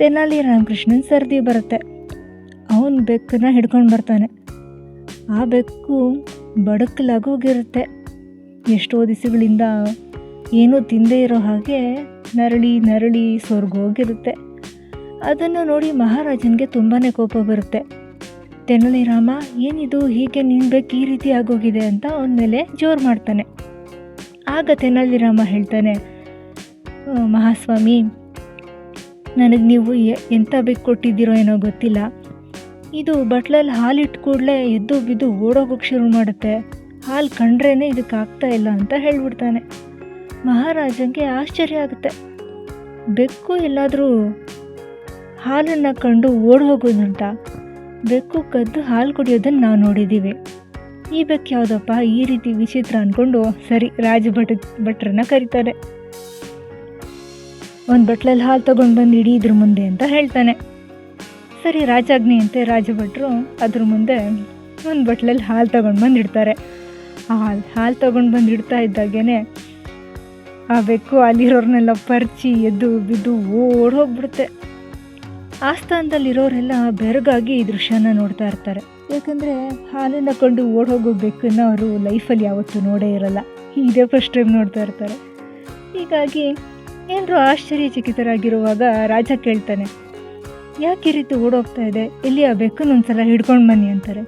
ತೆನಾಲಿ ರಾಮಕೃಷ್ಣನ್ ಸರ್ದಿ ಬರುತ್ತೆ. ಅವನು ಬೆಕ್ಕನ್ನ ಹಿಡ್ಕೊಂಡು ಬರ್ತಾನೆ. ಆ ಬೆಕ್ಕು ಬಡಕಲಾಗೋಗಿರುತ್ತೆ ಎಷ್ಟೋ ದಿವಸಗಳಿಂದ ಏನೂ ತಿಂದೇ ಇರೋ ಹಾಗೆ ನರಳಿ ನರಳಿ ಸ್ವರ್ಗೋಗಿರುತ್ತೆ ಅದನ್ನು ನೋಡಿ ಮಹಾರಾಜನಿಗೆ ತುಂಬಾ ಕೋಪ ಬರುತ್ತೆ. ತೆನಲಿ ರಾಮ ಏನಿದು, ಹೀಗೆ ನಿನ್ನ ಬೆಕ್ಕು ಈ ರೀತಿ ಆಗೋಗಿದೆ ಅಂತ ಅವನ ಮೇಲೆ ಜೋರು ಮಾಡ್ತಾನೆ. ಆಗ ತೆನಾಲಿ ರಾಮ ಹೇಳ್ತಾನೆ ಮಹಾಸ್ವಾಮಿ ನನಗೆ ನೀವು ಎಂಥ ಬೇಕು ಕೊಟ್ಟಿದ್ದೀರೋ ಏನೋ ಗೊತ್ತಿಲ್ಲ. ಇದು ಬಟ್ಲಲ್ಲಿ ಹಾಲಿಟ್ಟು ಕೂಡಲೇ ಎದ್ದು ಬಿದ್ದು ಓಡೋಗೋಕೆ ಶುರು ಮಾಡುತ್ತೆ. ಹಾಲು ಕಂಡ್ರೇ ಇದಕ್ಕೆ ಆಗ್ತಾ ಇಲ್ಲ ಅಂತ ಹೇಳ್ಬಿಡ್ತಾನೆ. ಮಹಾರಾಜಂಗೆ ಆಶ್ಚರ್ಯ ಆಗುತ್ತೆ. ಬೆಕ್ಕು ಎಲ್ಲಾದರೂ ಹಾಲನ್ನು ಕಂಡು ಓಡ್ ಅಂತ ಬೆಕ್ಕು ಕದ್ದು ಹಾಲು ಕುಡಿಯೋದನ್ನು ನಾವು ನೋಡಿದ್ದೀವಿ ಈ ಬೆಕ್ಕು ಯಾವುದಪ್ಪ? ಈ ರೀತಿ ವಿಚಿತ್ರ ಅಂದ್ಕೊಂಡು ಸರಿ ರಾಜ ಭಟ್ ಭಟ್ರನ್ನ ಕರೀತಾರೆ. ಒಂದು ಬಟ್ಲಲ್ಲಿ ಹಾಲು ತೊಗೊಂಡು ಬಂದು ಇಡಿ ಇದ್ರ ಮುಂದೆ ಅಂತ ಹೇಳ್ತಾನೆ. ಸರಿ ರಾಜಾಜ್ಞೆ ಅಂತೆ ರಾಜಭಟ್ರು ಅದ್ರ ಮುಂದೆ ಒಂದು ಬಟ್ಲಲ್ಲಿ ಹಾಲು ತೊಗೊಂಡು ಬಂದು ಇಡ್ತಾರೆ. ಆ ಹಾಲು ಹಾಲು ತೊಗೊಂಡು ಬಂದು ಇಡ್ತಾ ಇದ್ದಾಗೇ ಆ ಬೆಕ್ಕು ಅಲ್ಲಿರೋರ್ನೆಲ್ಲ ಪರ್ಚಿ, ಎದ್ದು ಬಿದ್ದು ಓಡ್ ಹೋಗ್ಬಿಡುತ್ತೆ. ಆಸ್ಥಾನದಲ್ಲಿರೋರೆಲ್ಲ ಬೆರಗಾಗಿ ಈ ದೃಶ್ಯನ ನೋಡ್ತಾ ಇರ್ತಾರೆ. ಯಾಕಂದರೆ ಹಾಲನ್ನು ಕೊಂಡು ಓಡ್ ಹೋಗೋ ಬೆಕ್ಕನ್ನು ಅವರು ಲೈಫಲ್ಲಿ ಯಾವತ್ತೂ ನೋಡೇ ಇರಲ್ಲ. ಇದೇ ಫಸ್ಟ್ ಟೈಮ್ ನೋಡ್ತಾ ಇರ್ತಾರೆ. ಹೀಗಾಗಿ ಎಲ್ಲರೂ ಆಶ್ಚರ್ಯಚಕಿತರಾಗಿರುವಾಗ ರಾಜ ಕೇಳ್ತಾನೆ, ಯಾಕೆ ಈ ರೀತಿ ಓಡೋಗ್ತಾ ಇದೆ? ಎಲ್ಲಿ ಆ ಒಂದ್ಸಲ ಹಿಡ್ಕೊಂಡು ಬನ್ನಿ ಅಂತಾರೆ.